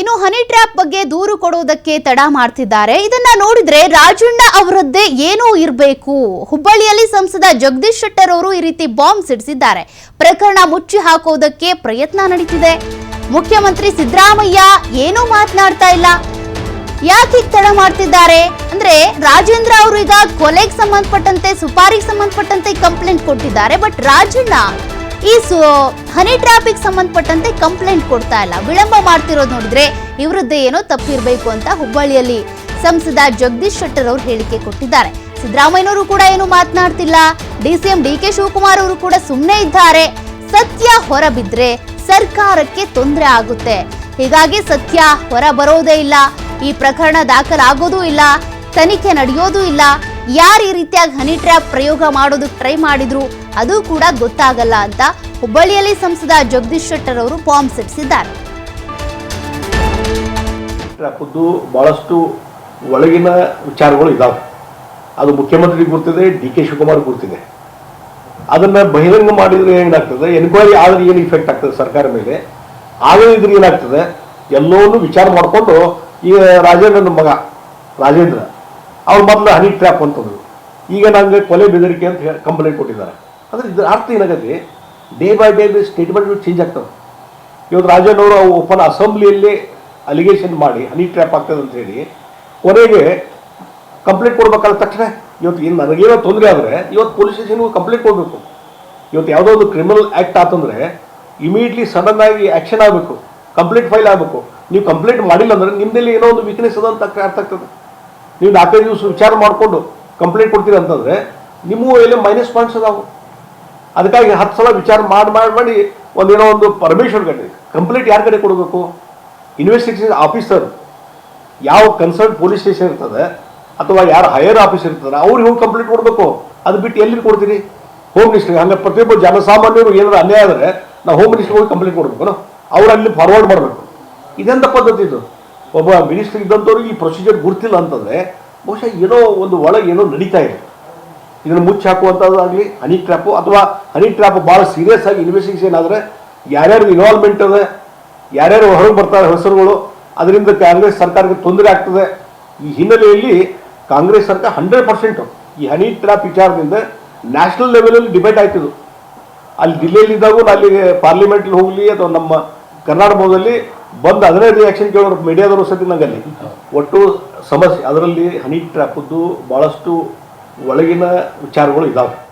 ಇನ್ನು honey trap ಬಗ್ಗೆ ದೂರು ಕೊಡುವುದಕ್ಕೆ ತಡ ಮಾಡ್ತಿದ್ದಾರೆ. ಇದನ್ನ ನೋಡಿದ್ರೆ ರಾಜಣ್ಣ ಅವರದ್ದೇ ಏನೋ ಇರಬೇಕು. ಹುಬ್ಬಳ್ಳಿಯಲ್ಲಿ ಸಂಸದ ಜಗದೀಶ್ ಶೆಟ್ಟರ್ ಅವರು ಈ ರೀತಿ ಬಾಂಬ್ ಸಿಡಿಸಿದ್ದಾರೆ. ಪ್ರಕರಣ ಮುಚ್ಚಿ ಹಾಕುವುದಕ್ಕೆ ಪ್ರಯತ್ನ ನಡೀತಿದೆ. ಮುಖ್ಯಮಂತ್ರಿ ಸಿದ್ದರಾಮಯ್ಯ ಏನೂ ಮಾತನಾಡ್ತಾ ಇಲ್ಲ. ಯಾಕೆ ತಡ ಮಾಡ್ತಿದ್ದಾರೆ? ಅಂದ್ರೆ ರಾಜೇಂದ್ರ ಅವರು ಈಗ ಕೊಲೆಗೆ ಸಂಬಂಧಪಟ್ಟಂತೆ, ಸುಪಾರಿಗೆ ಸಂಬಂಧಪಟ್ಟಂತೆ ಕಂಪ್ಲೇಂಟ್ ಕೊಟ್ಟಿದ್ದಾರೆ. ಬಟ್ ರಾಜಣ್ಣ ಈ ಸು ಹನಿ ಟ್ರಾಫಿಕ್ ಸಂಬಂಧಪಟ್ಟಂತೆ ಕಂಪ್ಲೇಂಟ್ ಕೊಡ್ತಾ ಇಲ್ಲ. ವಿಳಂಬ ಮಾಡ್ತಿರೋದು ನೋಡಿದ್ರೆ ಇವರದ್ದೇ ಏನೋ ತಪ್ಪಿರಬೇಕು ಅಂತ ಹುಬ್ಬಳ್ಳಿಯಲ್ಲಿ ಸಂಸದ ಜಗದೀಶ್ ಶೆಟ್ಟರ್ ಅವರು ಹೇಳಿಕೆ ಕೊಟ್ಟಿದ್ದಾರೆ. ಸಿದ್ದರಾಮಯ್ಯನವರು ಕೂಡ ಏನು ಮಾತನಾಡ್ತಿಲ್ಲ. ಡಿಸಿಎಂ ಡಿ ಕೆ ಶಿವಕುಮಾರ್ ಅವರು ಕೂಡ ಸುಮ್ಮನೆ ಇದ್ದಾರೆ. ಸತ್ಯ ಹೊರಬಿದ್ರೆ ಸರ್ಕಾರಕ್ಕೆ ತೊಂದರೆ ಆಗುತ್ತೆ. ಹೀಗಾಗಿ ಸತ್ಯ ಹೊರ ಬರೋದೇ ಇಲ್ಲ. ಈ ಪ್ರಕರಣ ದಾಖಲಾಗೋದೂ ಇಲ್ಲ. ತನಿಖೆ ನಡೆಯೋದೂ ಇಲ್ಲ. ಯಾರು ಈ ರೀತಿಯಾಗಿ ಹನಿ ಟ್ರ್ಯಾಪ್ ಪ್ರಯೋಗ ಮಾಡೋದಕ್ಕೆ ಟ್ರೈ ಮಾಡಿದ್ರು? ಅದು ಕೂಡ ಗೊತ್ತಾಗಲ್ಲ ಅಂತ ಹುಬ್ಬಳ್ಳಿಯಲ್ಲಿ ಸಂಸದ ಜಗದೀಶ್ ಶೆಟ್ಟರ್ ಅವರು ಬಾಂಬ್ ಸಿಡಿಸಿದ್ದಾರೆ ಖುದ್ದು ಬಹಳಷ್ಟು ಒಳಗಿನ ವಿಚಾರಗಳು ಇದಾವೆ. ಅದು ಮುಖ್ಯಮಂತ್ರಿಗೆ ಗುರ್ತಿದೆ, ಡಿ ಕೆ ಶಿವಕುಮಾರ್ ಗುರ್ತಿದೆ. ಅದನ್ನ ಬಹಿರಂಗ ಮಾಡಿದ್ರೆ ಏನಾಗ್ತದೆ? ಎನ್ಕ್ವೈರಿ ಆದ್ರೆ ಏನು ಇಫೆಕ್ಟ್ ಆಗ್ತದೆ ಸರ್ಕಾರ ಮೇಲೆ? ಆಗದಿದ್ರೆ ಏನಾಗ್ತದೆ? ಎಲ್ಲೋನು ವಿಚಾರ ಮಾಡಿಕೊಂಡು ಈಗ ರಾಜೇಂದ್ರನ ಮಗ, ರಾಜೇಂದ್ರ, ಅವ್ರ ಮೊದಲು ಹನಿ ಟ್ರ್ಯಾಪ್ ಅಂತಂದ್ರು. ಈಗ ನಂಗೆ ಕೊಲೆ ಬೆದರಿಕೆ ಅಂತ ಕಂಪ್ಲೇಂಟ್ ಕೊಟ್ಟಿದ್ದಾರೆ. ಅಂದ್ರೆ ಇದ್ರ ಅರ್ಥ ಏನಾಗತ್ತೆ? Day by day statement change ಆಗ್ತವೆ. ಇವತ್ತು ರಾಜನವರು ಅವು ಓಪನ್ ಅಸೆಂಬ್ಲಿಯಲ್ಲಿ ಅಲಿಗೇಷನ್ ಮಾಡಿ ಹನಿ ಟ್ರ್ಯಾಪ್ ಆಗ್ತದೆ ಅಂತ ಹೇಳಿ, ಕೊನೆಗೆ ಕಂಪ್ಲೇಂಟ್ ಕೊಡ್ಬೇಕಲ್ಲ ತಕ್ಷಣ. ಇವತ್ತು ಏನು ನನಗೇನೋ ತೊಂದರೆ ಆದರೆ ಇವತ್ತು ಪೊಲೀಸ್ ಸ್ಟೇಷನ್ಗೂ ಕಂಪ್ಲೇಂಟ್ ಕೊಡಬೇಕು. ಇವತ್ತು ಯಾವುದೋ ಒಂದು ಕ್ರಿಮಿನಲ್ ಆ್ಯಕ್ಟ್ ಆತಂದರೆ ಇಮಿಡಿಯೇಟ್ಲಿ ಸಡನ್ ಆಗಿ ಆ್ಯಕ್ಷನ್ ಆಗಬೇಕು. ಕಂಪ್ಲೇಂಟ್ ಫೈಲ್ ಆಗಬೇಕು. ನೀವು ಕಂಪ್ಲೇಂಟ್ ಮಾಡಿಲ್ಲ ಅಂದ್ರೆ ನಿಮ್ಮಲ್ಲಿ ಏನೋ ಒಂದು ವೀಕ್ನೆಸ್ ಅದ ಅಂತ ಅರ್ಥ ಆಗ್ತದೆ. ನೀವು ನಾಲ್ಕೈದು ದಿವಸ ವಿಚಾರ ಮಾಡಿಕೊಂಡು ಕಂಪ್ಲೇಂಟ್ ಕೊಡ್ತೀರಿ ಅಂತಂದರೆ ನಿಮ್ಮ ಎಲ್ಲ ಮೈನಸ್ ಪಾಯಿಂಟ್ಸ್ ಅದಾವು. ಅದಕ್ಕಾಗಿ ಹತ್ತು ಸಲ ವಿಚಾರ ಮಾಡಿ ಮಾಡಿ ಮಾಡಿ ಒಂದೇನೋ ಒಂದು ಪರ್ಮಿಷನ್ ಕಡೆ ಕಂಪ್ಲೇಂಟ್ ಯಾರ ಕಡೆ ಕೊಡಬೇಕು? ಇನ್ವೆಸ್ಟಿಗೇಷನ್ ಆಫೀಸರ್ ಯಾವ ಕನ್ಸರ್ನ್ ಪೊಲೀಸ್ ಸ್ಟೇಷನ್ ಇರ್ತದೆ ಅಥವಾ ಯಾರು ಹೈಯರ್ ಆಫೀಸರ್ ಇರ್ತಾರೆ ಅವ್ರಿಗೆ ಹೋಗಿ ಕಂಪ್ಲೇಂಟ್ ಕೊಡಬೇಕು. ಅದು ಬಿಟ್ಟು ಎಲ್ಲಿ ಕೊಡ್ತೀರಿ? ಹೋಮ್ ಮಿನಿಸ್ಟ್ರಿಗೆ ಹಂಗೆ ಪ್ರತಿಯೊಬ್ಬ ಜನಸಾಮಾನ್ಯರು ಏನಾದ್ರು ಅನ್ಯಾಯ ಆದರೆ ನಾವು ಹೋಮ್ ಮಿನಿಸ್ಟ್ರಿಗೆ ಹೋಗಿ ಕಂಪ್ಲೇಂಟ್ ಕೊಡಬೇಕು ಅವ್ರು ಅಲ್ಲಿ ಫಾರ್ವರ್ಡ್ ಮಾಡಬೇಕು. ಇದೆಂತ ಪದ್ಧತಿ ಇದು? ಒಬ್ಬ ಮಿನಿಸ್ಟರ್ ಇದ್ದಂಥವ್ರಿಗೆ ಈ ಪ್ರೊಸೀಜರ್ ಗುರ್ತಿಲ್ಲ ಅಂತಂದರೆ ಬಹುಶಃ ಏನೋ ಒಂದು ಒಳಗೆ ಏನೋ ನಡೀತಾ ಇದೆ. ಇದನ್ನು ಮುಚ್ಚಿ ಹಾಕುವಂಥದ್ದಾಗಲಿ ಹನಿ ಟ್ರ್ಯಾಪು ಅಥವಾ ಹನಿ ಟ್ರ್ಯಾಪ್ ಭಾಳ ಸೀರಿಯಸ್ ಆಗಿ ಇನ್ವೆಸ್ಟಿಗೇಷನ್ ಆದರೆ ಯಾರ್ಯಾರು ಇನ್ವಾಲ್ವ್ಮೆಂಟ್ ಅದ ಯಾರ್ಯಾರು ಹೊರಗೆ ಬರ್ತಾರೆ ಹೆಸರುಗಳು ಅದರಿಂದ ಕಾಂಗ್ರೆಸ್ ಸರ್ಕಾರಕ್ಕೆ ತೊಂದರೆ ಆಗ್ತದೆ. ಈ ಹಿನ್ನೆಲೆಯಲ್ಲಿ ಕಾಂಗ್ರೆಸ್ ಸರ್ಕಾರ ಹಂಡ್ರೆಡ್ ಪರ್ಸೆಂಟು ಈ ಹನಿ ಟ್ರ್ಯಾಪ್ ವಿಚಾರದಿಂದ ನ್ಯಾಷನಲ್ ಲೆವೆಲಲ್ಲಿ ಡಿಬೇಟ್ ಆಯ್ತಿದ್ದು ಅಲ್ಲಿ ದಿಲ್ಲಿಯಲ್ಲಿದ್ದಾಗೂ ಅಲ್ಲಿ ಪಾರ್ಲಿಮೆಂಟಲ್ಲಿ ಹೋಗಲಿ ಅಥವಾ ನಮ್ಮ ಕರ್ನಾಟಕದಲ್ಲಿ ಬಂದು ಅದನ್ನೇ ರಿಯಾಕ್ಷನ್ ಕೇಳೋರು ಮೀಡಿಯಾದವರು ಸತಿ ನಂಗಲ್ಲಿ. ಒಟ್ಟು ಸಮಸ್ಯೆ ಅದರಲ್ಲಿ ಹನಿ ಟ್ರ್ಯಾಪದ್ದು ಭಾಳಷ್ಟು ಒಳಗಿನ ವಿಚಾರಗಳು ಇದ್ದಾವೆ